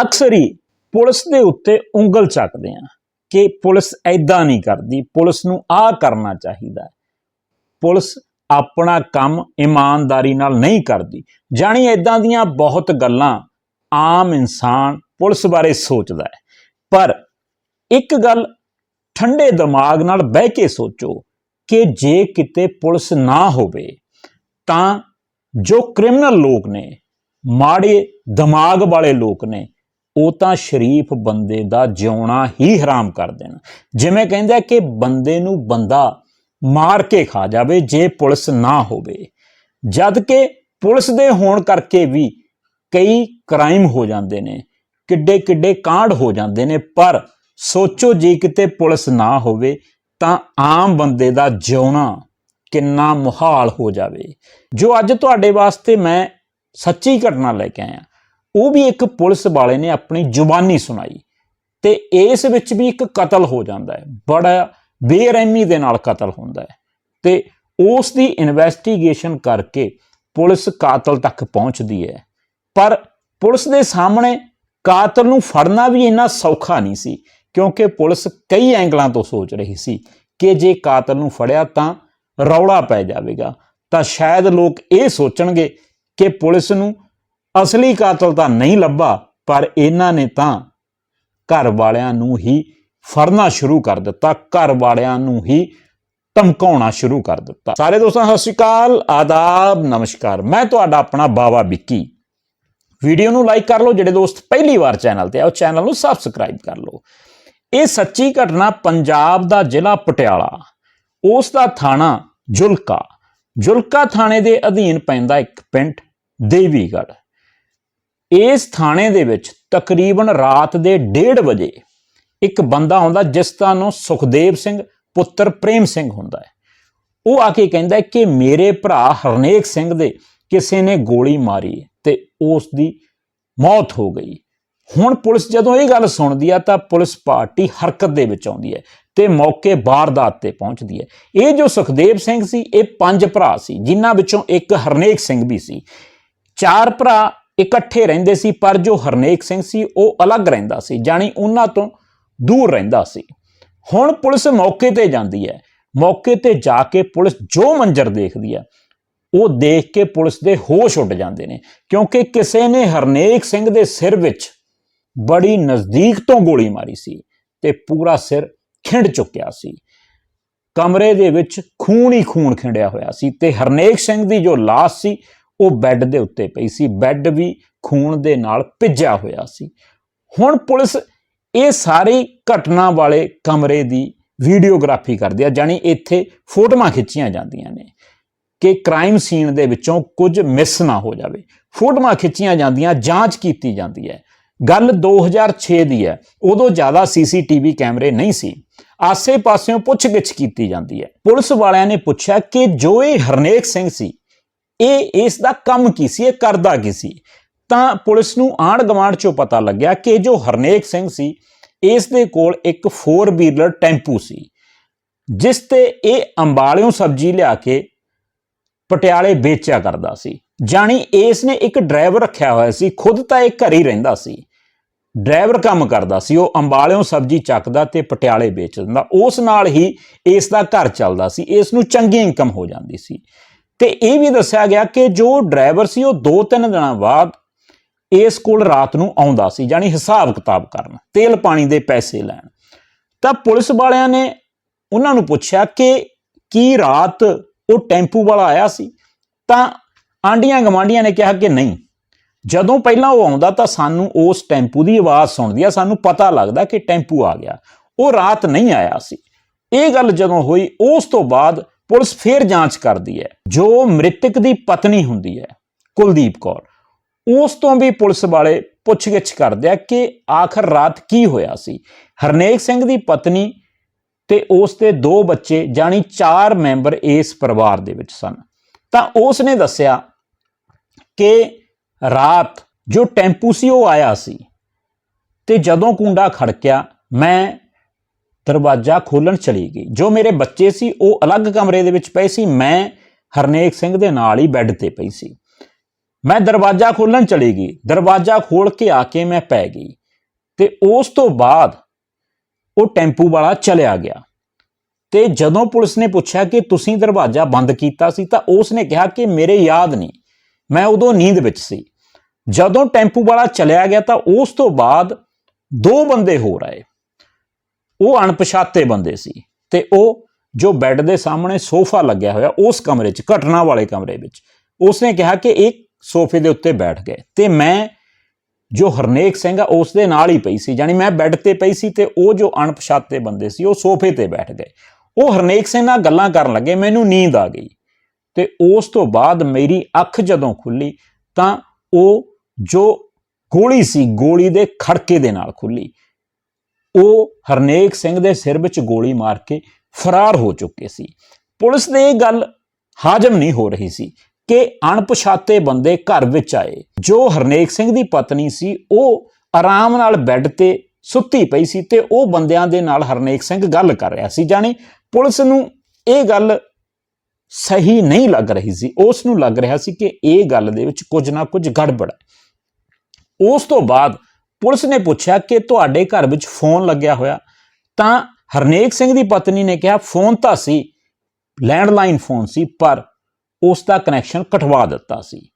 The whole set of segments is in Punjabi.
ਅਕਸਰ ਹੀ ਪੁਲਿਸ ਦੇ ਉੱਤੇ ਉਂਗਲ ਚੱਕਦੇ ਆ ਕਿ ਪੁਲਿਸ ਐਦਾਂ ਨਹੀਂ ਕਰਦੀ, ਪੁਲਿਸ ਨੂੰ ਆਹ ਕਰਨਾ ਚਾਹੀਦਾ। ਪੁਲਿਸ ਆਪਣਾ ਕੰਮ ਇਮਾਨਦਾਰੀ ਨਾਲ ਨਹੀਂ ਕਰਦੀ। ਜਾਣੀ ਐਦਾਂ ਦੀਆਂ ਬਹੁਤ ਗੱਲਾਂ ਆਮ ਇਨਸਾਨ ਪੁਲਿਸ ਬਾਰੇ ਸੋਚਦਾ ਹੈ। ਪਰ ਇੱਕ ਗੱਲ ਠੰਡੇ ਦਿਮਾਗ ਨਾਲ ਬਹਿ ਕੇ ਸੋਚੋ ਕਿ ਜੇ ਕਿਤੇ ਪੁਲਿਸ ਨਾ ਹੋਵੇ, ਤਾਂ ਜੋ ਕ੍ਰਿਮੀਨਲ ਲੋਕ ਨੇ, ਮਾੜੇ ਦਿਮਾਗ ਵਾਲੇ ਲੋਕ ਨੇ ਉਹ ਤਾਂ ਸ਼ਰੀਫ ਬੰਦੇ ਦਾ ਜਿਉਣਾ ਹੀ ਹਰਾਮ ਕਰ ਦੇਣ। ਜਿਵੇਂ ਕਹਿੰਦਾ ਕਿ ਬੰਦੇ ਨੂੰ ਬੰਦਾ ਮਾਰ ਕੇ ਖਾ ਜਾਵੇ ਜੇ ਪੁਲਿਸ ਨਾ ਹੋਵੇ। ਜਦ ਕਿ ਪੁਲਿਸ ਦੇ ਹੋਣ ਕਰਕੇ ਵੀ ਕਈ ਕ੍ਰਾਈਮ ਹੋ ਜਾਂਦੇ ਨੇ ਕਿੱਡੇ ਕਿੱਡੇ ਕਾਂਡ ਹੋ ਜਾਂਦੇ ਨੇ, ਪਰ ਸੋਚੋ ਜੇ ਕਿਤੇ ਪੁਲਿਸ ਨਾ ਹੋਵੇ ਤਾਂ ਆਮ ਬੰਦੇ ਦਾ ਜਿਉਣਾ ਕਿੰਨਾ ਮੁਹਾਲ ਹੋ ਜਾਵੇ। ਜੋ ਅੱਜ ਤੁਹਾਡੇ ਵਾਸਤੇ ਮੈਂ ਸੱਚੀ ਘਟਨਾ ਲੈ ਕੇ ਆਇਆ। ਉਹ ਵੀ ਇੱਕ ਪੁਲਿਸ ਵਾਲੇ ਨੇ ਆਪਣੀ ਜ਼ੁਬਾਨੀ ਸੁਣਾਈ ਤੇ ਇਸ ਵਿੱਚ ਵੀ ਇੱਕ ਕਤਲ ਹੋ ਜਾਂਦਾ ਹੈ। ਬੜਾ ਬੇਰਹਿਮੀ ਦੇ ਨਾਲ ਕਤਲ ਹੁੰਦਾ ਹੈ ਤੇ ਉਸ ਦੀ ਇਨਵੈਸਟੀਗੇਸ਼ਨ ਕਰਕੇ ਪੁਲਿਸ ਕਾਤਲ ਤੱਕ ਪਹੁੰਚਦੀ ਹੈ। ਪਰ ਪੁਲਿਸ ਦੇ ਸਾਹਮਣੇ ਕਾਤਲ ਨੂੰ ਫੜਨਾ ਵੀ ਇੰਨਾ ਸੌਖਾ ਨਹੀਂ ਸੀ, ਕਿਉਂਕਿ ਪੁਲਿਸ ਕਈ ਐਂਗਲਾਂ ਤੋਂ ਸੋਚ ਰਹੀ ਸੀ ਕਿ ਜੇ ਕਾਤਲ ਨੂੰ ਫੜਿਆ ਤਾਂ ਰੌਲਾ ਪੈ ਜਾਵੇਗਾ। ਤਾਂ ਸ਼ਾਇਦ ਲੋਕ ਇਹ ਸੋਚਣਗੇ ਕਿ ਪੁਲਿਸ ਨੂੰ ਅਸਲੀ ਕਾਤਲ ਤਾਂ ਨਹੀਂ ਲੱਭਾ, ਪਰ ਇਹਨਾਂ ਨੇ ਤਾਂ ਘਰ ਵਾਲਿਆਂ ਨੂੰ ਹੀ ਫੜਨਾ ਸ਼ੁਰੂ ਕਰ ਦਿੱਤਾ, ਘਰ ਵਾਲਿਆਂ ਨੂੰ ਹੀ ਧਮਕਾਉਣਾ ਸ਼ੁਰੂ ਕਰ ਦਿੱਤਾ। ਸਾਰੇ ਦੋਸਤਾਂ, ਸਤਿ ਸ਼੍ਰੀ ਅਕਾਲ, ਆਦਾਬ, ਨਮਸਕਾਰ। ਮੈਂ ਤੁਹਾਡਾ ਆਪਣਾ ਬਾਵਾ ਵਿੱਕੀ। ਵੀਡੀਓ ਨੂੰ ਲਾਈਕ ਕਰ ਲਓ, ਜਿਹੜੇ ਦੋਸਤ ਪਹਿਲੀ ਵਾਰ ਚੈਨਲ ਤੇ ਆਓ ਚੈਨਲ ਨੂੰ ਸਬਸਕ੍ਰਾਈਬ ਕਰ ਲਓ। ਇਹ ਸੱਚੀ ਘਟਨਾ ਪੰਜਾਬ ਦਾ ਜ਼ਿਲ੍ਹਾ ਪਟਿਆਲਾ, ਉਸ ਦਾ ਥਾਣਾ ਜੁਲਕਾ। ਜੁਲਕਾ ਥਾਣੇ ਦੇ ਅਧੀਨ ਪੈਂਦਾ ਇੱਕ ਪਿੰਡ, ਦੇਵੀਗੜ੍ਹ। ਇਸ ਥਾਣੇ ਦੇ ਵਿੱਚ ਤਕਰੀਬਨ ਰਾਤ ਦੇ 1:30 ਵਜੇ ਇੱਕ ਬੰਦਾ ਆਉਂਦਾ ਜਿਸ ਦਾ ਨਾਮ ਸੁਖਦੇਵ ਸਿੰਘ, ਪੁੱਤਰ ਪ੍ਰੇਮ ਸਿੰਘ ਹੁੰਦਾ ਹੈ। ਉਹ ਆ ਕੇ ਕਹਿੰਦਾ ਕਿ ਮੇਰੇ ਭਰਾ ਹਰਨੇਕ ਸਿੰਘ ਦੇ ਕਿਸੇ ਨੇ ਗੋਲੀ ਮਾਰੀ ਤੇ ਉਸ ਦੀ ਮੌਤ ਹੋ ਗਈ। ਹੁਣ ਪੁਲਿਸ ਜਦੋਂ ਇਹ ਗੱਲ ਸੁਣਦੀ ਆ ਤਾਂ ਪੁਲਿਸ ਪਾਰਟੀ ਹਰਕਤ ਦੇ ਵਿੱਚ ਆਉਂਦੀ ਹੈ ਤੇ ਮੌਕੇ ਵਾਰਦਾਤ ਤੇ ਪਹੁੰਚਦੀ ਹੈ। ਇਹ ਜੋ ਸੁਖਦੇਵ ਸਿੰਘ ਸੀ, ਇਹ ਪੰਜ ਭਰਾ ਸੀ, ਜਿਨ੍ਹਾਂ ਵਿੱਚੋਂ ਇੱਕ ਹਰਨੇਕ ਸਿੰਘ ਵੀ ਸੀ। ਚਾਰ ਭਰਾ ਇਕੱਠੇ ਰਹਿੰਦੇ ਸੀ, ਪਰ ਜੋ ਹਰਨੇਕ ਸਿੰਘ ਸੀ, ਉਹ ਅਲੱਗ ਰਹਿੰਦਾ ਸੀ, ਜਾਣੀ ਉਹਨਾਂ ਤੋਂ ਦੂਰ ਰਹਿੰਦਾ ਸੀ। ਹੁਣ ਪੁਲਿਸ ਮੌਕੇ ਤੇ ਜਾਂਦੀ ਹੈ। ਮੌਕੇ ਤੇ ਜਾ ਕੇ ਪੁਲਿਸ ਜੋ ਮੰਜ਼ਰ ਦੇਖਦੀ ਹੈ, ਉਹ ਦੇਖ ਕੇ ਪੁਲਿਸ ਦੇ ਹੋਸ਼ ਉੱਡ ਜਾਂਦੇ ਨੇ, ਕਿਉਂਕਿ ਕਿਸੇ ਨੇ ਹਰਨੇਕ ਸਿੰਘ ਦੇ ਸਿਰ ਵਿੱਚ ਬੜੀ ਨਜ਼ਦੀਕ ਤੋਂ ਗੋਲੀ ਮਾਰੀ ਸੀ ਤੇ ਪੂਰਾ ਸਿਰ ਖਿੰਡ ਚੁੱਕਿਆ ਸੀ। ਕਮਰੇ ਦੇ ਵਿੱਚ ਖੂਨ ਹੀ ਖੂਨ ਖਿੰਡਿਆ ਹੋਇਆ ਸੀ ਤੇ ਹਰਨੇਕ ਸਿੰਘ ਦੀ ਜੋ ਲਾਸ਼ ਸੀ ਉਹ ਬੈੱਡ ਦੇ ਉੱਤੇ ਪਈ ਸੀ। ਬੈੱਡ ਵੀ ਖੂਨ ਦੇ ਨਾਲ ਭਿੱਜਿਆ ਹੋਇਆ ਸੀ। ਹੁਣ ਪੁਲਿਸ ਇਹ ਸਾਰੀ ਘਟਨਾ ਵਾਲੇ ਕਮਰੇ ਦੀ ਵੀਡੀਓਗ੍ਰਾਫੀ ਕਰਦੀ ਆ ਜਾਨੀ ਇੱਥੇ ਫੋਟੋਆਂ ਖਿੱਚੀਆਂ ਜਾਂਦੀਆਂ ਨੇ ਕਿ ਕ੍ਰਾਈਮ ਸੀਨ ਦੇ ਵਿੱਚੋਂ ਕੁਝ ਮਿਸ ਨਾ ਹੋ ਜਾਵੇ। ਫੋਟੋਆਂ ਖਿੱਚੀਆਂ ਜਾਂਦੀਆਂ, ਜਾਂਚ ਕੀਤੀ ਜਾਂਦੀ ਹੈ। ਗੱਲ 2006 ਦੀ ਹੈ। ਉਦੋਂ ਜ਼ਿਆਦਾ ਸੀਸੀਟੀਵੀ ਕੈਮਰੇ ਨਹੀਂ ਸੀ। ਆਸੇ-ਪਾਸਿਓਂ ਪੁੱਛਗਿੱਛ ਕੀਤੀ ਜਾਂਦੀ ਹੈ। ਪੁਲਿਸ ਵਾਲਿਆਂ ਨੇ ਪੁੱਛਿਆ ਕਿ ਜੋ ਇਹ ਹਰਨੇਕ ਸਿੰਘ ਸੀ ਇਹ ਇਸ ਦਾ ਕੰਮ ਕੀ ਸੀ? ਇਹ ਕਰਦਾ ਕੀ ਸੀ? ਤਾਂ ਪੁਲਿਸ ਨੂੰ ਆਂਢ ਗਵਾਂਢ ਚੋਂ ਪਤਾ ਲੱਗਿਆ ਕਿ ਜੋ ਹਰਨੇਕ ਸਿੰਘ ਸੀ, ਇਸ ਦੇ ਕੋਲ ਇੱਕ 4 ਵੀਲਰ ਟੈਂਪੂ ਸੀ, ਜਿਸ ਤੇ ਇਹ ਅੰਬਾਲਿਓਂ ਸਬਜ਼ੀ ਲਿਆ ਕੇ ਪਟਿਆਲੇ ਵੇਚਿਆ ਕਰਦਾ ਸੀ। ਜਾਣੀ ਇਸ ਨੇ ਇੱਕ ਡਰਾਈਵਰ ਰੱਖਿਆ ਹੋਇਆ ਸੀ, ਖੁਦ ਤਾਂ ਇਹ ਘਰ ਹੀ ਰਹਿੰਦਾ ਸੀ। ਡਰਾਈਵਰ ਕੰਮ ਕਰਦਾ ਸੀ, ਉਹ ਅੰਬਾਲਿਓਂ ਸਬਜ਼ੀ ਚੱਕਦਾ ਤੇ ਪਟਿਆਲੇ ਵੇਚ ਦਿੰਦਾ। ਉਸ ਨਾਲ ਹੀ ਇਸ ਦਾ ਘਰ ਚੱਲਦਾ ਸੀ, ਇਸ ਨੂੰ ਚੰਗੀ ਇਨਕਮ ਹੋ ਜਾਂਦੀ ਸੀ। ਤੇ ਇਹ ਵੀ ਦੱਸਿਆ ਗਿਆ ਕਿ ਜੋ ਡਰਾਈਵਰ ਸੀ, ਉਹ 2-3 ਦਿਨਾਂ ਬਾਅਦ ਇਸ ਕੋਲ ਰਾਤ ਨੂੰ ਆਉਂਦਾ ਸੀ ਜਾਨੀ ਹਿਸਾਬ ਕਿਤਾਬ ਕਰਨ, ਤੇਲ ਪਾਣੀ ਦੇ ਪੈਸੇ ਲੈਣ। ਤਾਂ ਪੁਲਿਸ ਵਾਲਿਆਂ ਨੇ ਉਹਨਾਂ ਨੂੰ ਪੁੱਛਿਆ ਕਿ ਕੀ ਰਾਤ ਉਹ ਟੈਂਪੂ ਵਾਲਾ ਆਇਆ ਸੀ? ਤਾਂ ਆਂਡੀਆਂ ਗਵਾਂਡੀਆਂ ਨੇ ਕਿਹਾ ਕਿ ਨਹੀਂ, ਜਦੋਂ ਪਹਿਲਾਂ ਉਹ ਆਉਂਦਾ ਤਾਂ ਸਾਨੂੰ ਉਸ ਟੈਂਪੂ ਦੀ ਆਵਾਜ਼ ਸੁਣਦੀ ਆ, ਸਾਨੂੰ ਪਤਾ ਲੱਗਦਾ ਕਿ ਟੈਂਪੂ ਆ ਗਿਆ। ਉਹ ਰਾਤ ਨਹੀਂ ਆਇਆ ਸੀ। ਇਹ ਗੱਲ ਜਦੋਂ ਹੋਈ, ਉਸ ਤੋਂ ਬਾਅਦ ਪੁਲਿਸ ਫੇਰ ਜਾਂਚ ਕਰਦੀ ਹੈ। ਜੋ ਮ੍ਰਿਤਕ ਦੀ ਪਤਨੀ ਹੁੰਦੀ ਹੈ, ਕੁਲਦੀਪ ਕੌਰ, ਉਸ ਤੋਂ ਵੀ ਪੁਲਿਸ ਵਾਲੇ ਪੁੱਛਗਿੱਛ ਕਰਦੇ ਆ ਕਿ ਆਖਰ ਰਾਤ ਕੀ ਹੋਇਆ ਸੀ। ਹਰਨੇਕ ਸਿੰਘ ਦੀ ਪਤਨੀ ਤੇ ਉਸ ਦੇ ਦੋ ਬੱਚੇ ਜਾਨੀ ਚਾਰ ਮੈਂਬਰ ਇਸ ਪਰਿਵਾਰ ਦੇ ਵਿੱਚ ਸਨ। ਤਾਂ ਉਸ ਨੇ ਦੱਸਿਆ ਕਿ ਰਾਤ ਜੋ ਟੈਂਪੂ ਸੀ, ਉਹ ਆਇਆ ਸੀ ਤੇ ਜਦੋਂ ਕੁੰਡਾ ਖੜਕਿਆ, ਮੈਂ ਦਰਵਾਜ਼ਾ ਖੋਲਣ ਚਲੀ ਗਈ। ਜੋ ਮੇਰੇ ਬੱਚੇ ਸੀ, ਉਹ ਅਲੱਗ ਕਮਰੇ ਦੇ ਵਿੱਚ ਪਏ ਸੀ। ਮੈਂ ਹਰਨੇਕ ਸਿੰਘ ਦੇ ਨਾਲ ਹੀ ਬੈੱਡ ਤੇ ਪਈ ਸੀ। ਮੈਂ ਦਰਵਾਜ਼ਾ ਖੋਲਣ ਚਲੀ ਗਈ। ਦਰਵਾਜ਼ਾ ਖੋਲ ਕੇ ਆ ਕੇ ਮੈਂ ਪੈ ਗਈ। ਤੇ ਉਸ ਤੋਂ ਬਾਅਦ ਉਹ ਟੈਂਪੂ ਵਾਲਾ ਚਲਿਆ ਗਿਆ। ਤੇ ਜਦੋਂ ਪੁਲਿਸ ਨੇ ਪੁੱਛਿਆ ਕਿ ਤੁਸੀਂ ਦਰਵਾਜ਼ਾ ਬੰਦ ਕੀਤਾ ਸੀ, ਤਾਂ ਉਸ ਨੇ ਕਿਹਾ ਕਿ ਮੇਰੇ ਯਾਦ ਨਹੀਂ, ਮੈਂ ਉਦੋਂ ਨੀਂਦ ਵਿੱਚ ਸੀ। ਜਦੋਂ ਟੈਂਪੂ ਵਾਲਾ ਚਲਿਆ ਗਿਆ, ਤਾਂ ਉਸ ਤੋਂ ਬਾਅਦ ਦੋ ਬੰਦੇ ਹੋਰ ਆਏ। ਉਹ ਅਣਪਛਾਤੇ ਬੰਦੇ ਸੀ ਤੇ ਉਹ ਜੋ ਬੈੱਡ ਦੇ ਸਾਹਮਣੇ ਸੋਫਾ ਲੱਗਿਆ ਹੋਇਆ ਉਸ ਕਮਰੇ 'ਚ, ਘਟਨਾ ਵਾਲੇ ਕਮਰੇ ਵਿੱਚ, ਉਸਨੇ ਕਿਹਾ ਕਿ ਇੱਕ ਸੋਫੇ ਦੇ ਉੱਤੇ ਬੈਠ ਗਏ ਤੇ ਮੈਂ ਜੋ ਹਰਨੇਕ ਸਿੰਘ ਆ ਉਸ ਦੇ ਨਾਲ ਹੀ ਪਈ ਸੀ ਯਾਨੀ ਮੈਂ ਬੈੱਡ ਤੇ ਪਈ ਸੀ ਤੇ ਉਹ ਜੋ ਅਣਪਛਾਤੇ ਬੰਦੇ ਸੀ, ਉਹ ਸੋਫੇ ਤੇ ਬੈਠ ਗਏ। ਉਹ ਹਰਨੇਕ ਸਿੰਘ ਨਾਲ ਗੱਲਾਂ ਕਰਨ ਲੱਗੇ, ਮੈਨੂੰ ਨੀਂਦ ਆ ਗਈ ਤੇ ਉਸ ਤੋਂ ਬਾਅਦ ਮੇਰੀ ਅੱਖ ਜਦੋਂ ਖੁੱਲੀ ਤਾਂ ਉਹ ਜੋ ਗੋਲੀ ਸੀ, ਗੋਲੀ ਦੇ ਖੜਕੇ ਦੇ ਨਾਲ ਖੁੱਲੀ। ਉਹ ਹਰਨੇਕ ਸਿੰਘ ਦੇ ਸਿਰ ਵਿੱਚ ਗੋਲੀ ਮਾਰ ਕੇ ਫਰਾਰ ਹੋ ਚੁੱਕੇ ਸੀ। ਪੁਲਿਸ ਦੇ ਇਹ ਗੱਲ ਹਾਜ਼ਮ ਨਹੀਂ ਹੋ ਰਹੀ ਸੀ ਕਿ ਅਣਪਛਾਤੇ ਬੰਦੇ ਘਰ ਵਿੱਚ ਆਏ। ਜੋ ਹਰਨੇਕ ਸਿੰਘ ਦੀ ਪਤਨੀ ਸੀ, ਉਹ ਆਰਾਮ ਨਾਲ ਬੈੱਡ ਤੇ ਸੁੱਤੀ ਪਈ ਸੀ ਤੇ ਉਹ ਬੰਦਿਆਂ ਦੇ ਨਾਲ ਹਰਨੇਕ ਸਿੰਘ ਗੱਲ ਕਰ ਰਿਹਾ ਸੀ। ਜਾਣੀ ਪੁਲਿਸ ਨੂੰ ਇਹ ਗੱਲ ਸਹੀ ਨਹੀਂ ਲੱਗ ਰਹੀ ਸੀ। ਉਸ ਨੂੰ ਲੱਗ ਰਿਹਾ ਸੀ ਕਿ ਇਹ ਗੱਲ ਦੇ ਵਿੱਚ ਕੁਝ ਨਾ ਕੁਝ ਗੜਬੜ ਹੈ। ਉਸ ਤੋਂ ਬਾਅਦ ਪੁਲਿਸ ਨੇ ਪੁੱਛਿਆ ਕਿ ਤੁਹਾਡੇ ਘਰ ਵਿੱਚ ਫੋਨ ਲੱਗਿਆ ਹੋਇਆ। ਤਾਂ ਹਰਨੇਕ ਸਿੰਘ ਦੀ ਪਤਨੀ ਨੇ ਕਿਹਾ, ਫੋਨ ਤਾਂ ਸੀ, ਲੈਂਡਲਾਈਨ ਫੋਨ ਸੀ, ਪਰ ਉਸ ਦਾ ਕਨੈਕਸ਼ਨ ਕਟਵਾ ਦਿੱਤਾ ਸੀ।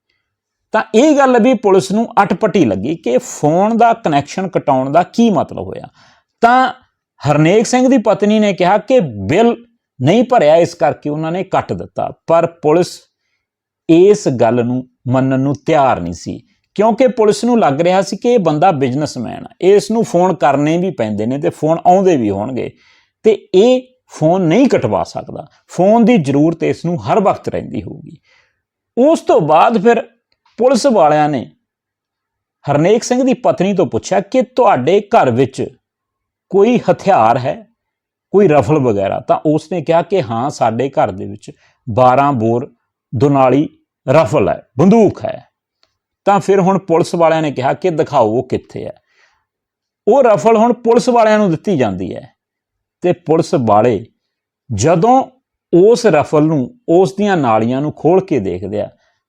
ਤਾਂ ਇਹ ਗੱਲ ਵੀ ਪੁਲਿਸ ਨੂੰ ਅਟਪਟੀ ਲੱਗੀ ਕਿ ਫੋਨ ਦਾ ਕਨੈਕਸ਼ਨ ਕਟਾਉਣ ਦਾ ਕੀ ਮਤਲਬ ਹੋਇਆ। ਤਾਂ ਹਰਨੇਕ ਸਿੰਘ ਦੀ ਪਤਨੀ ਨੇ ਕਿਹਾ ਕਿ ਬਿੱਲ ਨਹੀਂ ਭਰਿਆ, ਇਸ ਕਰਕੇ ਉਹਨਾਂ ਨੇ ਕੱਟ ਦਿੱਤਾ। ਪਰ ਪੁਲਿਸ ਇਸ ਗੱਲ ਨੂੰ ਮੰਨਣ ਨੂੰ ਤਿਆਰ ਨਹੀਂ ਸੀ। ਕਿਉਂਕਿ ਪੁਲਿਸ ਨੂੰ ਲੱਗ ਰਿਹਾ ਸੀ ਕਿ ਇਹ ਬੰਦਾ ਬਿਜ਼ਨਸਮੈਨ ਹੈ ਇਸ ਨੂੰ ਫੋਨ ਕਰਨੇ ਵੀ ਪੈਂਦੇ ਨੇ ਤੇ ਫੋਨ ਆਉਂਦੇ ਵੀ ਹੋਣਗੇ। ਤੇ ਇਹ ਫੋਨ ਨਹੀਂ ਕਟਵਾ ਸਕਦਾ। ਫੋਨ ਦੀ ਜ਼ਰੂਰਤ ਇਸ ਨੂੰ ਹਰ ਵਕਤ ਰਹਿੰਦੀ ਹੋਊਗੀ। ਉਸ ਤੋਂ ਬਾਅਦ ਫਿਰ ਪੁਲਿਸ ਵਾਲਿਆਂ ਨੇ ਹਰਨੇਕ ਸਿੰਘ ਦੀ ਪਤਨੀ ਤੋਂ ਪੁੱਛਿਆ ਕਿ ਤੁਹਾਡੇ ਘਰ ਵਿੱਚ ਕੋਈ ਹਥਿਆਰ ਹੈ? ਕੋਈ ਰਫਲ ਵਗੈਰਾ? ਤਾਂ ਉਸ ਨੇ ਕਿਹਾ ਕਿ ਹਾਂ, ਸਾਡੇ ਘਰ ਦੇ ਵਿੱਚ 12 ਬੋਰ ਦੁਨਾਲੀ ਰਫਲ ਹੈ, ਬੰਦੂਕ ਹੈ। ਤਾਂ ਫਿਰ ਹੁਣ ਪੁਲਿਸ ਵਾਲਿਆਂ ਨੇ ਕਿਹਾ ਕਿ ਦਿਖਾਓ ਉਹ ਕਿੱਥੇ ਹੈ। ਉਹ ਰਫਲ ਹੁਣ ਪੁਲਿਸ ਵਾਲਿਆਂ ਨੂੰ ਦਿੱਤੀ ਜਾਂਦੀ ਹੈ ਤੇ ਪੁਲਿਸ ਵਾਲੇ ਜਦੋਂ ਉਸ ਰਫਲ ਨੂੰ, ਉਸ ਦੀਆਂ ਨਾਲੀਆਂ ਨੂੰ ਖੋਲ ਕੇ ਦੇਖਦੇ ਆ,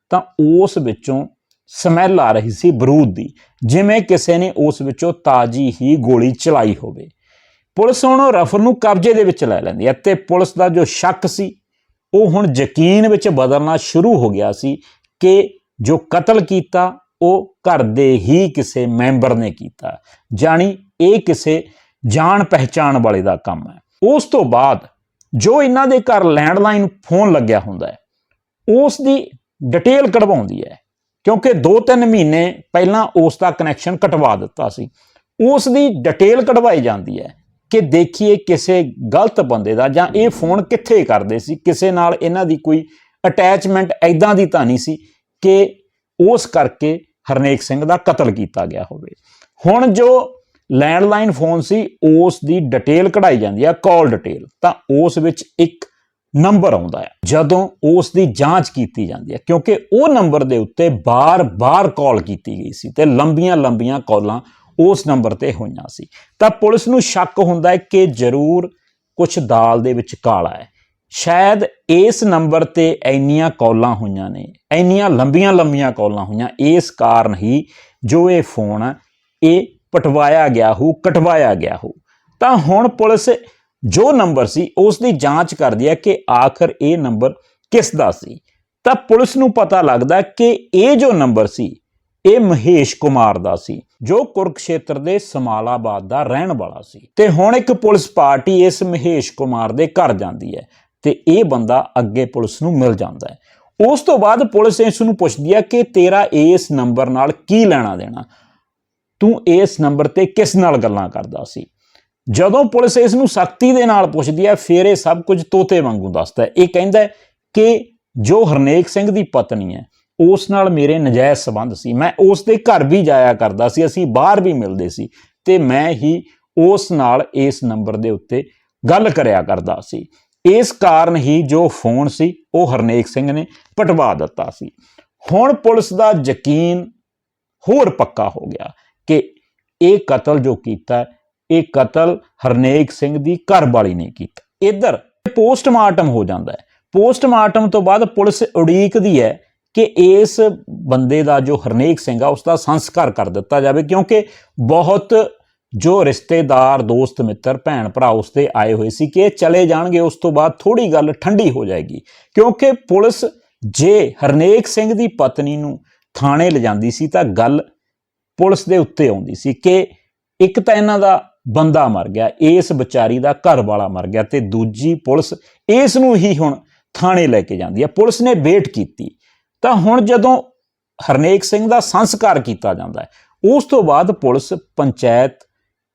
ਤਾਂ ਉਸ ਵਿੱਚੋਂ ਸਮੈਲ ਆ ਰਹੀ ਸੀ ਬਰੂਦ ਦੀ, ਜਿਵੇਂ ਕਿਸੇ ਨੇ ਉਸ ਵਿੱਚੋਂ ਤਾਜੀ ਹੀ ਗੋਲੀ ਚਲਾਈ ਹੋਵੇ। ਪੁਲਿਸ ਹੁਣ ਉਹ ਰਫਲ ਨੂੰ ਕਬਜ਼ੇ ਦੇ ਵਿੱਚ ਲੈ ਲੈਂਦੀ ਹੈ ਤੇ ਪੁਲਿਸ ਦਾ ਜੋ ਸ਼ੱਕ ਸੀ, ਉਹ ਹੁਣ ਯਕੀਨ ਵਿੱਚ ਬਦਲਣਾ ਸ਼ੁਰੂ ਹੋ ਗਿਆ ਸੀ ਕਿ ਜੋ ਕਤਲ ਕੀਤਾ, ਉਹ ਘਰ ਦੇ ਹੀ ਕਿਸੇ ਮੈਂਬਰ ਨੇ ਕੀਤਾ। ਜਾਣੀ ਇਹ ਕਿਸੇ ਜਾਣ ਪਹਿਚਾਣ ਵਾਲੇ ਦਾ ਕੰਮ ਹੈ। ਉਸ ਤੋਂ ਬਾਅਦ ਜੋ ਇਹਨਾਂ ਦੇ ਘਰ ਲੈਂਡਲਾਈਨ ਫੋਨ ਲੱਗਿਆ ਹੁੰਦਾ ਹੈ, ਉਸ ਦੀ ਡਿਟੇਲ ਕਢਵਾਉਂਦੀ ਹੈ, ਕਿਉਂਕਿ 2-3 ਮਹੀਨੇ ਪਹਿਲਾਂ ਉਸ ਦਾ ਕਨੈਕਸ਼ਨ ਕਟਵਾ ਦਿੱਤਾ ਸੀ। ਉਸ ਦੀ ਡਿਟੇਲ ਕਢਵਾਈ ਜਾਂਦੀ ਹੈ ਕਿ ਦੇਖੀਏ ਕਿਸੇ ਗਲਤ ਬੰਦੇ ਦਾ ਜਾਂ ਇਹ ਫੋਨ ਕਿੱਥੇ ਕਰਦੇ ਸੀ, ਕਿਸੇ ਨਾਲ ਇਹਨਾਂ ਦੀ ਕੋਈ ਅਟੈਚਮੈਂਟ ਐਦਾਂ ਦੀ ਤਾਂ ਨਹੀਂ ਸੀ ਕਿ ਉਸ ਕਰਕੇ ਹਰਨੇਕ ਸਿੰਘ ਦਾ ਕਤਲ ਕੀਤਾ ਗਿਆ ਹੋਵੇ। ਹੁਣ ਜੋ ਲੈਂਡਲਾਈਨ ਫੋਨ ਸੀ, ਉਸ ਦੀ ਡਿਟੇਲ ਕਢਾਈ ਜਾਂਦੀ ਹੈ ਕਾਲ ਡਿਟੇਲ। ਤਾਂ ਉਸ ਵਿੱਚ ਇੱਕ ਨੰਬਰ ਆਉਂਦਾ ਹੈ ਜਦੋਂ ਉਸ ਦੀ ਜਾਂਚ ਕੀਤੀ ਜਾਂਦੀ ਹੈ ਕਿਉਂਕਿ ਉਹ ਨੰਬਰ ਦੇ ਉੱਤੇ ਬਾਰ-ਬਾਰ ਕਾਲ ਕੀਤੀ ਗਈ ਸੀ ਤੇ ਲੰਬੀਆਂ-ਲੰਬੀਆਂ ਕਾਲਾਂ ਉਸ ਨੰਬਰ ਤੇ ਹੋਈਆਂ ਸੀ। ਤਾਂ ਪੁਲਿਸ ਨੂੰ ਸ਼ੱਕ ਹੁੰਦਾ ਹੈ ਕਿ ਜ਼ਰੂਰ ਕੁਝ ਦਾਲ ਦੇ ਵਿੱਚ ਕਾਲਾ ਹੈ। ਸ਼ਾਇਦ ਇਸ ਨੰਬਰ ਤੇ ਇੰਨੀਆਂ ਕਾਲਾਂ ਹੋਈਆਂ ਨੇ, ਇੰਨੀਆਂ ਲੰਬੀਆਂ-ਲੰਬੀਆਂ ਕਾਲਾਂ ਹੋਈਆਂ, ਇਸ ਕਾਰਨ ਹੀ ਜੋ ਇਹ ਫੋਨ ਹੈ ਇਹ ਪਟਵਾਇਆ ਗਿਆ ਹੋ, ਕਟਵਾਇਆ ਗਿਆ ਹੋ। ਤਾਂ ਹੁਣ ਪੁਲਿਸ ਜੋ ਨੰਬਰ ਸੀ ਉਸ ਦੀ ਜਾਂਚ ਕਰਦੀ ਹੈ ਕਿ ਆਖਰ ਇਹ ਨੰਬਰ ਕਿਸ ਦਾ ਸੀ। ਤਾਂ ਪੁਲਿਸ ਨੂੰ ਪਤਾ ਲੱਗਦਾ ਕਿ ਇਹ ਜੋ ਨੰਬਰ ਸੀ, ਇਹ ਮਹੇਸ਼ ਕੁਮਾਰ ਦਾ ਸੀ, ਜੋ ਕੁਰਕਸ਼ੇਤਰ ਦੇ ਸਮਾਲਾਬਾਦ ਦਾ ਰਹਿਣ ਵਾਲਾ ਸੀ। ਤੇ ਹੁਣ ਇੱਕ ਪੁਲਿਸ ਪਾਰਟੀ ਇਸ ਮਹੇਸ਼ ਕੁਮਾਰ ਦੇ ਘਰ ਜਾਂਦੀ ਹੈ। ਤੇ ਇਹ ਬੰਦਾ ਅੱਗੇ ਪੁਲਿਸ ਨੂੰ ਮਿਲ ਜਾਂਦਾ ਹੈ। ਉਸ ਤੋਂ ਬਾਅਦ ਪੁਲਿਸ ਇਸ ਨੂੰ ਪੁੱਛਦੀ ਹੈ ਕਿ ਤੇਰਾ ਇਸ ਨੰਬਰ ਨਾਲ ਕੀ ਲੈਣਾ ਦੇਣਾ? ਤੂੰ ਇਸ ਨੰਬਰ ਤੇ ਕਿਸ ਨਾਲ ਗੱਲਾਂ ਕਰਦਾ ਸੀ? ਜਦੋਂ ਪੁਲਿਸ ਇਸ ਨੂੰ ਸਖਤੀ ਦੇ ਨਾਲ ਪੁੱਛਦੀ ਹੈ ਫਿਰ ਇਹ ਸਭ ਕੁਝ ਤੋਤੇ ਵਾਂਗੂ ਦੱਸਦਾ ਹੈ। ਇਹ ਕਹਿੰਦਾ ਹੈ ਕਿ ਜੋ ਹਰਨੇਕ ਸਿੰਘ ਦੀ ਪਤਨੀ ਹੈ, ਉਸ ਨਾਲ ਮੇਰੇ ਨਜਾਇਜ਼ ਸਬੰਧ ਸੀ। ਮੈਂ ਉਸ ਦੇ ਘਰ ਵੀ ਜਾਇਆ ਕਰਦਾ ਸੀ, ਅਸੀਂ ਬਾਹਰ ਵੀ ਮਿਲਦੇ ਸੀ ਤੇ ਮੈਂ ਹੀ ਉਸ ਨਾਲ ਇਸ ਨੰਬਰ ਦੇ ਉੱਤੇ ਗੱਲ ਕਰਿਆ ਕਰਦਾ ਸੀ। ਇਸ ਕਾਰਨ ਹੀ ਜੋ ਫੋਨ ਸੀ, ਉਹ ਹਰਨੇਕ ਸਿੰਘ ਨੇ ਪਟਵਾ ਦਿੱਤਾ ਸੀ। ਹੁਣ ਪੁਲਿਸ ਦਾ ਯਕੀਨ ਹੋਰ ਪੱਕਾ ਹੋ ਗਿਆ ਕਿ ਇਹ ਕਤਲ ਜੋ ਕੀਤਾ ਇਹ ਕਤਲ ਹਰਨੇਕ ਸਿੰਘ ਦੀ ਘਰਵਾਲੀ ਨੇ ਕੀਤਾ। ਇੱਧਰ ਪੋਸਟਮਾਰਟਮ ਹੋ ਜਾਂਦਾ ਹੈ। ਪੋਸਟਮਾਰਟਮ ਤੋਂ ਬਾਅਦ ਪੁਲਿਸ ਉਡੀਕਦੀ ਹੈ ਕਿ ਇਸ ਬੰਦੇ ਦਾ ਜੋ ਹਰਨੇਕ ਸਿੰਘ ਆ ਉਸ ਦਾ ਸੰਸਕਾਰ ਕਰ ਦਿੱਤਾ ਜਾਵੇ, ਕਿਉਂਕਿ ਬਹੁਤ ਜੋ ਰਿਸ਼ਤੇਦਾਰ, ਦੋਸਤ, ਮਿੱਤਰ, ਭੈਣ, ਭਰਾ ਉਸ ਤੇ ਆਏ ਹੋਏ ਸੀ ਕਿ ਇਹ ਚਲੇ ਜਾਣਗੇ, ਉਸ ਤੋਂ ਬਾਅਦ ਥੋੜੀ ਗੱਲ ਠੰਡੀ ਹੋ ਜਾਏਗੀ। ਕਿਉਂਕਿ ਪੁਲਿਸ ਜੇ ਹਰਨੇਕ ਸਿੰਘ ਦੀ ਪਤਨੀ ਨੂੰ ਥਾਣੇ ਲਿਜਾਂਦੀ ਸੀ ਤਾਂ ਗੱਲ ਪੁਲਿਸ ਦੇ ਉੱਤੇ ਆਉਂਦੀ ਸੀ ਕਿ ਇੱਕ ਤਾਂ ਇਹਨਾਂ ਦਾ ਬੰਦਾ ਮਰ ਗਿਆ, ਇਸ ਵਿਚਾਰੀ ਦਾ ਘਰ ਵਾਲਾ ਮਰ ਗਿਆ ਤੇ ਦੂਜੀ ਪੁਲਿਸ ਇਸ ਨੂੰ ਹੀ ਹੁਣ ਥਾਣੇ ਲੈ ਕੇ ਜਾਂਦੀ ਹੈ। ਪੁਲਿਸ ਨੇ ਵੇਟ ਕੀਤੀ। ਤਾਂ ਹੁਣ ਜਦੋਂ ਹਰਨੇਕ ਸਿੰਘ ਦਾ ਸੰਸਕਾਰ ਕੀਤਾ ਜਾਂਦਾ ਹੈ, ਉਸ ਤੋਂ ਬਾਅਦ ਪੁਲਿਸ ਪੰਚਾਇਤ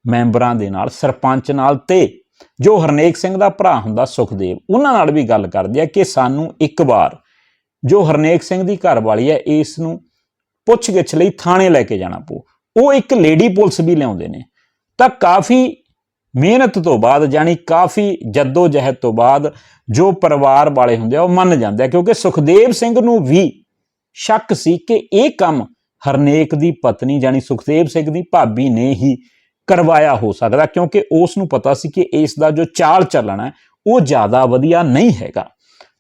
ਮੈਂਬਰਾਂ ਦੇ ਨਾਲ, ਸਰਪੰਚ ਨਾਲ ਤੇ ਜੋ ਹਰਨੇਕ ਸਿੰਘ ਦਾ ਭਰਾ ਹੁੰਦਾ ਸੁਖਦੇਵ, ਉਹਨਾਂ ਨਾਲ ਵੀ ਗੱਲ ਕਰਦੀ ਹੈ ਕਿ ਸਾਨੂੰ ਇੱਕ ਵਾਰ ਜੋ ਹਰਨੇਕ ਸਿੰਘ ਦੀ ਘਰ ਵਾਲੀ ਹੈ ਇਸ ਨੂੰ ਪੁੱਛਗਿੱਛ ਲਈ ਥਾਣੇ ਲੈ ਕੇ ਜਾਣਾ ਪਊ। ਉਹ ਇੱਕ ਲੇਡੀ ਪੁਲਿਸ ਵੀ ਲਿਆਉਂਦੇ ਨੇ। ਤਾਂ ਕਾਫੀ ਮਿਹਨਤ ਤੋਂ ਬਾਅਦ ਜਾਨੀ ਕਾਫੀ ਜੱਦੋ ਜਹਿਦ ਤੋਂ ਬਾਅਦ ਜੋ ਪਰਿਵਾਰ ਵਾਲੇ ਹੁੰਦੇ ਆ, ਉਹ ਮੰਨ ਜਾਂਦੇ ਆ, ਕਿਉਂਕਿ ਸੁਖਦੇਵ ਸਿੰਘ ਨੂੰ ਵੀ ਸ਼ੱਕ ਸੀ ਕਿ ਇਹ ਕੰਮ ਹਰਨੇਕ ਦੀ ਪਤਨੀ ਜਾਨੀ ਸੁਖਦੇਵ ਸਿੰਘ ਦੀ ਭਾਬੀ ਨੇ ਹੀ ਕਰਵਾਇਆ ਹੋ ਸਕਦਾ ਕਿਉਂਕਿ ਉਸ ਨੂੰ ਪਤਾ ਸੀ ਕਿ ਇਸ ਦਾ ਜੋ ਚਾਲ ਚੱਲਣਾ ਹੈ, ਉਹ ਜ਼ਿਆਦਾ ਵਧੀਆ ਨਹੀਂ ਹੈਗਾ।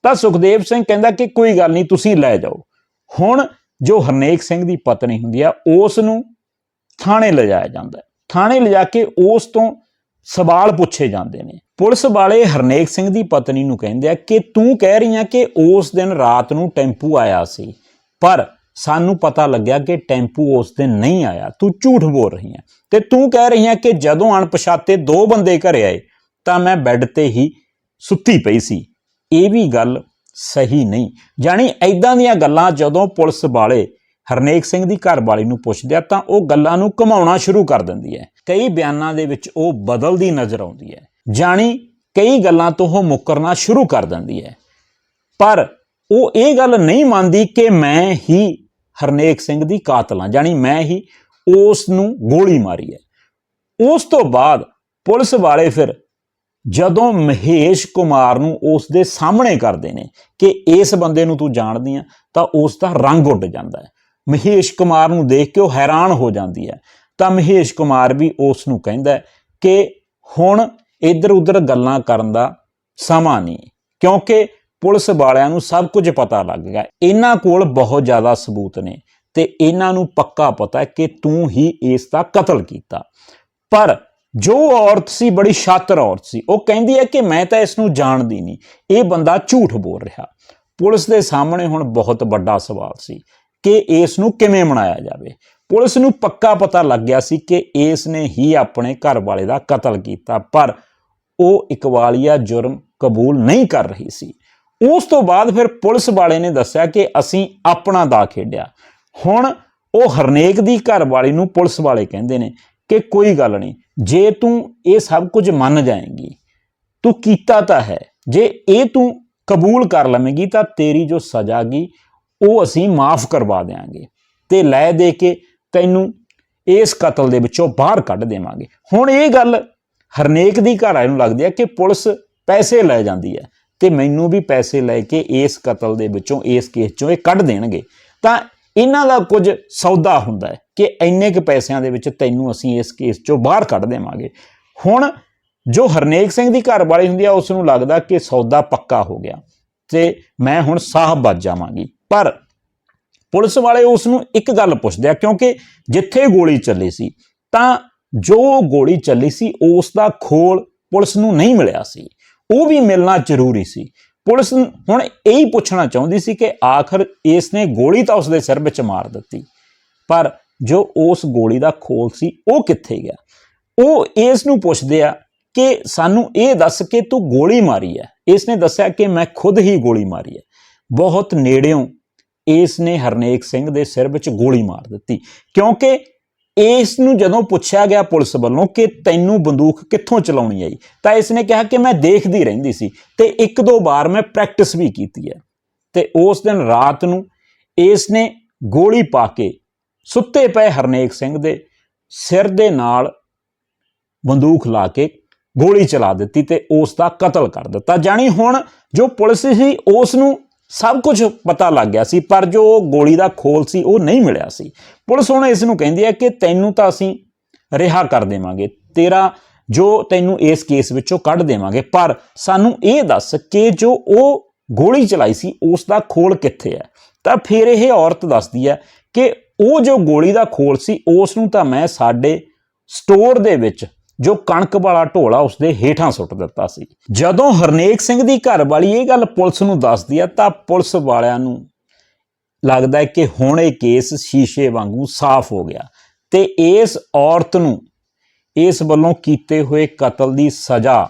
ਤਾਂ ਸੁਖਦੇਵ ਸਿੰਘ ਕਹਿੰਦਾ ਕਿ ਕੋਈ ਗੱਲ ਨਹੀਂ, ਤੁਸੀਂ ਲੈ ਜਾਓ। ਹੁਣ ਜੋ ਹਰਨੇਕ ਸਿੰਘ ਦੀ ਪਤਨੀ ਹੁੰਦੀ ਆ, ਉਸ ਨੂੰ ਥਾਣੇ ਲਿਜਾਇਆ ਜਾਂਦਾ ਹੈ। ਥਾਣੇ ਲਿਜਾ ਕੇ ਉਸ ਤੋਂ ਸਵਾਲ ਪੁੱਛੇ ਜਾਂਦੇ ਨੇ। ਪੁਲਿਸ ਵਾਲੇ ਹਰਨੇਕ ਸਿੰਘ ਦੀ ਪਤਨੀ ਨੂੰ ਕਹਿੰਦੇ ਆ ਕਿ ਤੂੰ ਕਹਿ ਰਹੀ ਆ ਕਿ ਉਸ ਦਿਨ ਰਾਤ ਨੂੰ ਟੈਂਪੂ ਆਇਆ ਸੀ, ਪਰ ਸਾਨੂੰ ਪਤਾ ਲੱਗਿਆ ਕਿ ਟੈਂਪੂ ਉਸ ਦਿਨ ਨਹੀਂ ਆਇਆ। ਤੂੰ ਝੂਠ ਬੋਲ ਰਹੀ ਆ ਤੇ ਤੂੰ ਕਹਿ ਰਹੀ ਆ ਕਿ ਜਦੋਂ ਅਣਪਛਾਤੇ ਦੋ ਬੰਦੇ ਘਰੇ ਆਏ, ਤਾਂ ਮੈਂ ਬੈੱਡ ਤੇ ਹੀ ਸੁੱਤੀ ਪਈ ਸੀ। ਇਹ ਵੀ ਗੱਲ ਸਹੀ ਨਹੀਂ। ਜਾਣੀ ਐਦਾਂ ਦੀਆਂ ਗੱਲਾਂ ਜਦੋਂ ਪੁਲਿਸ ਵਾਲੇ ਹਰਨੇਕ ਸਿੰਘ ਦੀ ਘਰਵਾਲੀ ਨੂੰ ਪੁੱਛਦੇ ਆ, ਤਾਂ ਉਹ ਗੱਲਾਂ ਨੂੰ ਘਮਾਉਣਾ ਸ਼ੁਰੂ ਕਰ ਦਿੰਦੀ ਹੈ। ਕਈ ਬਿਆਨਾਂ ਦੇ ਵਿੱਚ ਉਹ ਬਦਲਦੀ ਨਜ਼ਰ ਆਉਂਦੀ ਹੈ। ਜਾਣੀ ਕਈ ਗੱਲਾਂ ਤੋਂ ਉਹ ਮੁੱਕਰਨਾ ਸ਼ੁਰੂ ਕਰ ਦਿੰਦੀ ਹੈ। ਪਰ ਉਹ ਇਹ ਗੱਲ ਨਹੀਂ ਮੰਨਦੀ ਕਿ ਮੈਂ ਹੀ ਹਰਨੇਕ ਸਿੰਘ ਦੀ ਕਾਤਲ ਹਾਂ, ਜਾਣੀ ਮੈਂ ਹੀ ਉਸ ਨੂੰ ਗੋਲੀ ਮਾਰੀ ਹੈ। ਉਸ ਤੋਂ ਬਾਅਦ ਪੁਲਿਸ ਵਾਲੇ ਫਿਰ ਜਦੋਂ ਮਹੇਸ਼ ਕੁਮਾਰ ਨੂੰ ਉਸ ਦੇ ਸਾਹਮਣੇ ਕਰਦੇ ਨੇ ਕਿ ਇਸ ਬੰਦੇ ਨੂੰ ਤੂੰ ਜਾਣਦੀ ਆ, ਤਾਂ ਉਸ ਦਾ ਰੰਗ ਉੱਡ ਜਾਂਦਾ ਹੈ। ਮਹੇਸ਼ ਕੁਮਾਰ ਨੂੰ ਦੇਖ ਕੇ ਉਹ ਹੈਰਾਨ ਹੋ ਜਾਂਦੀ ਹੈ। ਤਾਂ ਮਹੇਸ਼ ਕੁਮਾਰ ਵੀ ਉਸ ਨੂੰ ਕਹਿੰਦਾ ਕਿ ਹੁਣ ਇੱਧਰ ਉੱਧਰ ਗੱਲਾਂ ਕਰਨ ਦਾ ਸਮਾਂ ਨਹੀਂ, ਕਿਉਂਕਿ ਪੁਲਿਸ ਵਾਲਿਆਂ ਨੂੰ ਸਭ ਕੁਝ ਪਤਾ ਲੱਗ ਗਿਆ। ਇਹਨਾਂ ਕੋਲ ਬਹੁਤ ਜ਼ਿਆਦਾ ਸਬੂਤ ਨੇ ਤੇ ਇਹਨਾਂ ਨੂੰ ਪੱਕਾ ਪਤਾ ਹੈ ਕਿ ਤੂੰ ਹੀ ਇਸ ਦਾ ਕਤਲ ਕੀਤਾ। ਪਰ ਜੋ ਔਰਤ ਸੀ, ਬੜੀ ਸ਼ਾਤਰ ਔਰਤ ਸੀ, ਉਹ ਕਹਿੰਦੀ ਹੈ ਕਿ ਮੈਂ ਤਾਂ ਇਸ ਨੂੰ ਜਾਣਦੀ ਨਹੀਂ। ਇਹ ਬੰਦਾ ਝੂਠ ਬੋਲ ਰਿਹਾ। ਪੁਲਿਸ ਦੇ ਸਾਹਮਣੇ ਹੁਣ ਬਹੁਤ ਵੱਡਾ ਸਵਾਲ ਸੀ ਕਿ ਇਸ ਨੂੰ ਕਿਵੇਂ ਮਨਾਇਆ ਜਾਵੇ। ਪੁਲਿਸ ਨੂੰ ਪੱਕਾ ਪਤਾ ਲੱਗ ਗਿਆ ਸੀ ਕਿ ਇਸ ਨੇ ਹੀ ਆਪਣੇ ਘਰ ਵਾਲੇ ਦਾ ਕਤਲ ਕੀਤਾ, ਪਰ ਉਹ ਇਕਵਾਲੀਆ ਜੁਰਮ ਕਬੂਲ ਨਹੀਂ ਕਰ ਰਹੀ ਸੀ। ਉਸ ਤੋਂ ਬਾਅਦ ਫਿਰ ਪੁਲਿਸ ਵਾਲੇ ਨੇ ਦੱਸਿਆ ਕਿ ਅਸੀਂ ਆਪਣਾ ਦਾ ਖੇਡਿਆ। ਹੁਣ ਉਹ ਹਰਨੇਕ ਦੀ ਘਰ ਵਾਲੀ ਨੂੰ ਪੁਲਿਸ ਵਾਲੇ ਕਹਿੰਦੇ ਨੇ ਕਿ ਕੋਈ ਗੱਲ ਨਹੀਂ, ਜੇ ਤੂੰ ਇਹ ਸਭ ਕੁਝ ਮੰਨ ਜਾਏਂਗੀ, ਤੂੰ ਕੀਤਾ ਤਾਂ ਹੈ, ਜੇ ਇਹ ਤੂੰ ਕਬੂਲ ਕਰ ਲਵੇਂਗੀ ਤਾਂ ਤੇਰੀ ਜੋ ਸਜ਼ਾ ਗਈ ਉਹ ਅਸੀਂ ਮਾਫ ਕਰਵਾ ਦੇਵਾਂਗੇ ਤੇ ਲੈ ਦੇ ਕੇ ਤੈਨੂੰ ਇਸ ਕਤਲ ਦੇ ਵਿੱਚੋਂ ਬਾਹਰ ਕੱਢ ਦੇਵਾਂਗੇ। ਹੁਣ ਇਹ ਗੱਲ ਹਰਨੇਕ ਦੀ ਘਰ ਵਾਲੇ ਨੂੰ ਲੱਗਦੀ ਹੈ ਕਿ ਪੁਲਿਸ ਪੈਸੇ ਲੈ ਜਾਂਦੀ ਹੈ। ਤੇ ਮੈਨੂੰ ਵੀ ਪੈਸੇ ਲੈ ਕੇ ਇਸ ਕਤਲ ਦੇ ਵਿੱਚੋਂ, ਇਸ ਕੇਸ ਚੋਂ ਇਹ ਕੱਢ ਦੇਣਗੇ। ਤਾਂ ਇਹਨਾਂ ਦਾ ਕੁਝ ਸੌਦਾ ਹੁੰਦਾ ਹੈ ਕਿ ਇੰਨੇ ਕੁ ਪੈਸਿਆਂ ਦੇ ਵਿੱਚ ਤੈਨੂੰ ਅਸੀਂ ਇਸ ਕੇਸ ਚੋਂ ਬਾਹਰ ਕੱਢ ਦੇਵਾਂਗੇ। ਹੁਣ ਜੋ ਹਰਨੇਕ ਸਿੰਘ ਦੀ ਘਰ ਵਾਲੀ ਹੁੰਦੀ ਆ ਉਸ ਨੂੰ ਲੱਗਦਾ ਕਿ ਸੌਦਾ ਪੱਕਾ ਹੋ ਗਿਆ ਤੇ ਮੈਂ ਹੁਣ ਸਾਹਬ ਬਚ ਜਾਵਾਂਗੀ। ਪਰ ਪੁਲਿਸ ਵਾਲੇ ਉਸ ਨੂੰ ਇੱਕ ਗੱਲ ਪੁੱਛਦੇ ਆ, ਕਿਉਂਕਿ ਜਿੱਥੇ ਗੋਲੀ ਚੱਲੀ ਸੀ, ਤਾਂ ਜੋ ਗੋਲੀ ਚੱਲੀ ਸੀ, ਉਸ ਦਾ ਖੋਲ ਪੁਲਿਸ ਨੂੰ ਨਹੀਂ ਮਿਲਿਆ ਸੀ। ਉਹ ਵੀ ਮਿਲਣਾ ਜ਼ਰੂਰੀ ਸੀ। ਪੁਲਿਸ ਹੁਣ ਇਹੀ ਪੁੱਛਣਾ ਚਾਹੁੰਦੀ ਸੀ ਕਿ ਆਖਰ ਇਸ ਨੇ ਗੋਲੀ ਤਾਂ ਉਸ ਦੇ ਸਿਰ ਵਿੱਚ ਮਾਰ ਦਿੱਤੀ, ਪਰ ਜੋ ਉਸ ਗੋਲੀ ਦਾ ਖੋਲ ਸੀ ਉਹ ਕਿੱਥੇ ਗਿਆ? ਉਹ ਇਸ ਨੂੰ ਪੁੱਛਦੇ ਆ ਕਿ ਸਾਨੂੰ ਇਹ ਦੱਸ ਕੇ ਤੂੰ ਗੋਲੀ ਮਾਰੀ ਹੈ। ਇਸ ਨੇ ਦੱਸਿਆ ਕਿ ਮੈਂ ਖੁਦ ਹੀ ਗੋਲੀ ਮਾਰੀ ਹੈ। ਬਹੁਤ ਨੇੜਿਓਂ ਇਸ ਨੇ ਹਰਨੇਕ ਸਿੰਘ ਦੇ ਸਿਰ ਵਿੱਚ ਗੋਲੀ ਮਾਰ ਦਿੱਤੀ, ਕਿਉਂਕਿ ਇਸ ਨੂੰ ਜਦੋਂ ਪੁੱਛਿਆ ਗਿਆ ਪੁਲਿਸ ਵੱਲੋਂ ਕਿ ਤੈਨੂੰ ਬੰਦੂਕ ਕਿੱਥੋਂ ਚਲਾਉਣੀ ਆਈ, ਤਾਂ ਇਸ ਨੇ ਕਿਹਾ ਕਿ ਮੈਂ ਦੇਖਦੀ ਰਹਿੰਦੀ ਸੀ ਤੇ ਇੱਕ ਦੋ ਵਾਰ ਮੈਂ ਪ੍ਰੈਕਟਿਸ ਵੀ ਕੀਤੀ ਹੈ। ਤੇ ਉਸ ਦਿਨ ਰਾਤ ਨੂੰ ਇਸ ਨੇ ਗੋਲੀ ਪਾ ਕੇ ਸੁੱਤੇ ਪਏ ਹਰਨੇਕ ਸਿੰਘ ਦੇ ਸਿਰ ਦੇ ਨਾਲ ਬੰਦੂਕ ਲਾ ਕੇ ਗੋਲੀ ਚਲਾ ਦਿੱਤੀ ਤੇ ਉਸ ਦਾ ਕਤਲ ਕਰ ਦਿੱਤਾ। ਜਾਣੀ ਹੁਣ ਜੋ ਪੁਲਿਸ ਸੀ, ਉਸ ਨੂੰ ਸਭ ਕੁਝ ਪਤਾ ਲੱਗ ਗਿਆ ਸੀ, ਪਰ ਜੋ ਗੋਲੀ ਦਾ ਖੋਲ ਸੀ, ਉਹ ਨਹੀਂ ਮਿਲਿਆ ਸੀ। ਪੁਲਿਸ ਹੁਣ ਇਸ ਨੂੰ ਕਹਿੰਦੀ ਹੈ ਕਿ ਤੈਨੂੰ ਤਾਂ ਅਸੀਂ ਰਿਹਾ ਕਰ ਦੇਵਾਂਗੇ, ਤੇਰਾ ਜੋ ਤੈਨੂੰ ਇਸ ਕੇਸ ਵਿੱਚੋਂ ਕੱਢ ਦੇਵਾਂਗੇ, ਪਰ ਸਾਨੂੰ ਇਹ ਦੱਸ ਕਿ ਜੋ ਉਹ ਗੋਲੀ ਚਲਾਈ ਸੀ, ਉਸ ਦਾ ਖੋਲ ਕਿੱਥੇ ਹੈ? ਤਾਂ ਫਿਰ ਇਹ ਔਰਤ ਦੱਸਦੀ ਹੈ ਕਿ ਉਹ ਜੋ ਗੋਲੀ ਦਾ ਖੋਲ ਸੀ, ਉਸ ਨੂੰ ਤਾਂ ਮੈਂ ਸਾਡੇ ਸਟੋਰ ਦੇ ਵਿੱਚ ਜੋ ਕਣਕ ਵਾਲਾ ਢੋਲਾ ਉਸਦੇ ਹੇਠਾਂ ਸੁੱਟ ਦਿੱਤਾ ਸੀ। ਜਦੋਂ ਹਰਨੇਕ ਸਿੰਘ ਦੀ ਘਰ ਵਾਲੀ ਇਹ ਗੱਲ ਪੁਲਿਸ ਨੂੰ ਦੱਸਦੀ ਹੈ ਤਾਂ ਪੁਲਿਸ ਵਾਲਿਆਂ ਨੂੰ ਲੱਗਦਾ ਹੈ ਕਿ ਹੁਣ ਇਹ ਕੇਸ ਸ਼ੀਸ਼ੇ ਵਾਂਗੂ ਸਾਫ਼ ਹੋ ਗਿਆ। ਤੇ ਇਸ ਔਰਤ ਨੂੰ ਇਸ ਵੱਲੋਂ ਕੀਤੇ ਹੋਏ ਕਤਲ ਦੀ ਸਜ਼ਾ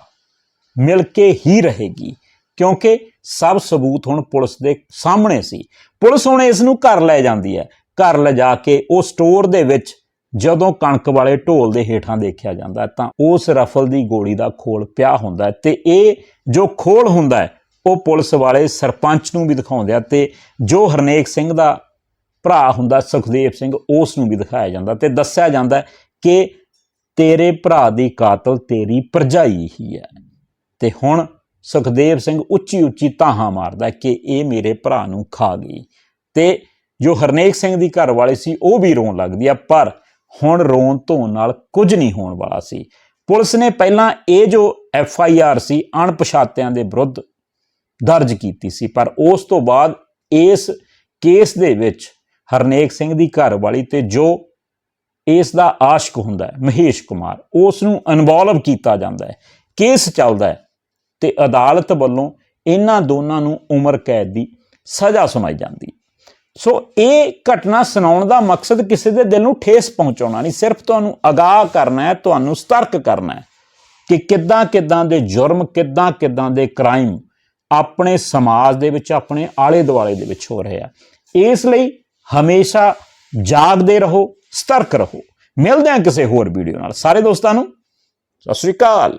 ਮਿਲ ਕੇ ਹੀ ਰਹੇਗੀ, ਕਿਉਂਕਿ ਸਭ ਸਬੂਤ ਹੁਣ ਪੁਲਿਸ ਦੇ ਸਾਹਮਣੇ ਸੀ। ਪੁਲਿਸ ਹੁਣ ਇਸ ਨੂੰ ਘਰ ਲੈ ਜਾਂਦੀ ਹੈ। ਘਰ ਲਿਜਾ ਕੇ ਉਹ ਸਟੋਰ ਦੇ ਵਿੱਚ ਜਦੋਂ ਕਣਕ ਵਾਲੇ ਢੋਲ ਦੇ ਹੇਠਾਂ ਦੇਖਿਆ ਜਾਂਦਾ ਤਾਂ ਉਸ ਰਫਲ ਦੀ ਗੋਲੀ ਦਾ ਖੋਲ ਪਿਆ ਹੁੰਦਾ ਹੈ ਤੇ ਇਹ ਜੋ ਖੋਲ ਹੁੰਦਾ ਉਹ ਪੁਲਿਸ ਵਾਲੇ ਸਰਪੰਚ ਨੂੰ ਵੀ ਦਿਖਾਉਂਦੇ ਆ ਤੇ ਜੋ ਹਰਨੇਕ ਸਿੰਘ ਦਾ ਭਰਾ ਹੁੰਦਾ ਸੁਖਦੇਵ ਸਿੰਘ, ਉਸ ਨੂੰ ਵੀ ਦਿਖਾਇਆ ਜਾਂਦਾ ਤੇ ਦੱਸਿਆ ਜਾਂਦਾ ਕਿ ਤੇਰੇ ਭਰਾ ਦੀ ਕਾਤਲ ਤੇਰੀ ਭਰਜਾਈ ਹੀ ਹੈ। ਤੇ ਹੁਣ ਸੁਖਦੇਵ ਸਿੰਘ ਉੱਚੀ ਉੱਚੀ ਤਾਹਾਂ ਮਾਰਦਾ ਕਿ ਇਹ ਮੇਰੇ ਭਰਾ ਨੂੰ ਖਾ ਗਈ ਤੇ ਜੋ ਹਰਨੇਕ ਸਿੰਘ ਦੀ ਘਰ ਵਾਲੀ ਸੀ, ਉਹ ਵੀ ਰੋਣ ਲੱਗਦੀ ਆ ਪਰ ਹੁਣ ਰੋਣ ਧੋਣ ਨਾਲ ਕੁਝ ਨਹੀਂ ਹੋਣ ਵਾਲਾ ਸੀ ਪੁਲਿਸ ਨੇ ਪਹਿਲਾਂ ਇਹ ਜੋ ਐਫ ਆਈ ਆਰ ਸੀ, ਅਣਪਛਾਤਿਆਂ ਦੇ ਵਿਰੁੱਧ ਦਰਜ ਕੀਤੀ ਸੀ, ਪਰ ਉਸ ਤੋਂ ਬਾਅਦ ਇਸ ਕੇਸ ਦੇ ਵਿੱਚ ਹਰਨੇਕ ਸਿੰਘ ਦੀ ਘਰਵਾਲੀ ਤੇ ਜੋ ਇਸ ਦਾ ਆਸ਼ਕ ਹੁੰਦਾ ਹੈ, ਮਹੇਸ਼ ਕੁਮਾਰ, ਉਸ ਨੂੰ ਇਨਵੋਲਵ ਕੀਤਾ ਜਾਂਦਾ ਹੈ ਕੇਸ ਚੱਲਦਾ ਹੈ ਤੇ ਅਦਾਲਤ ਵੱਲੋਂ ਇਹਨਾਂ ਦੋਨਾਂ ਨੂੰ ਉਮਰ ਕੈਦ ਦੀ ਸਜ਼ਾ ਸੁਣਾਈ ਜਾਂਦੀ ਹੈ। ਸੋ ਇਹ ਘਟਨਾ ਸੁਣਾਉਣ ਦਾ ਮਕਸਦ ਕਿਸੇ ਦੇ ਦਿਲ ਨੂੰ ਠੇਸ ਪਹੁੰਚਾਉਣਾ ਨਹੀਂ, ਸਿਰਫ ਤੁਹਾਨੂੰ ਅਗਾਹ ਕਰਨਾ ਹੈ, ਤੁਹਾਨੂੰ ਸਤਰਕ ਕਰਨਾ ਹੈ ਕਿ ਕਿੱਦਾਂ ਕਿੱਦਾਂ ਦੇ ਜੁਰਮ, ਕਿੱਦਾਂ ਕਿੱਦਾਂ ਦੇ ਕ੍ਰਾਈਮ ਆਪਣੇ ਸਮਾਜ ਦੇ ਵਿੱਚ, ਆਪਣੇ ਆਲੇ ਦੁਆਲੇ ਦੇ ਵਿੱਚ ਹੋ ਰਹੇ ਆ। ਇਸ ਲਈ ਹਮੇਸ਼ਾ ਜਾਗਦੇ ਰਹੋ, ਸਤਰਕ ਰਹੋ। ਮਿਲਦੇ ਹਾਂ ਕਿਸੇ ਹੋਰ ਵੀਡੀਓ ਨਾਲ। ਸਾਰੇ ਦੋਸਤਾਂ ਨੂੰ ਸਤਿ ਸ਼੍ਰੀ ਅਕਾਲ।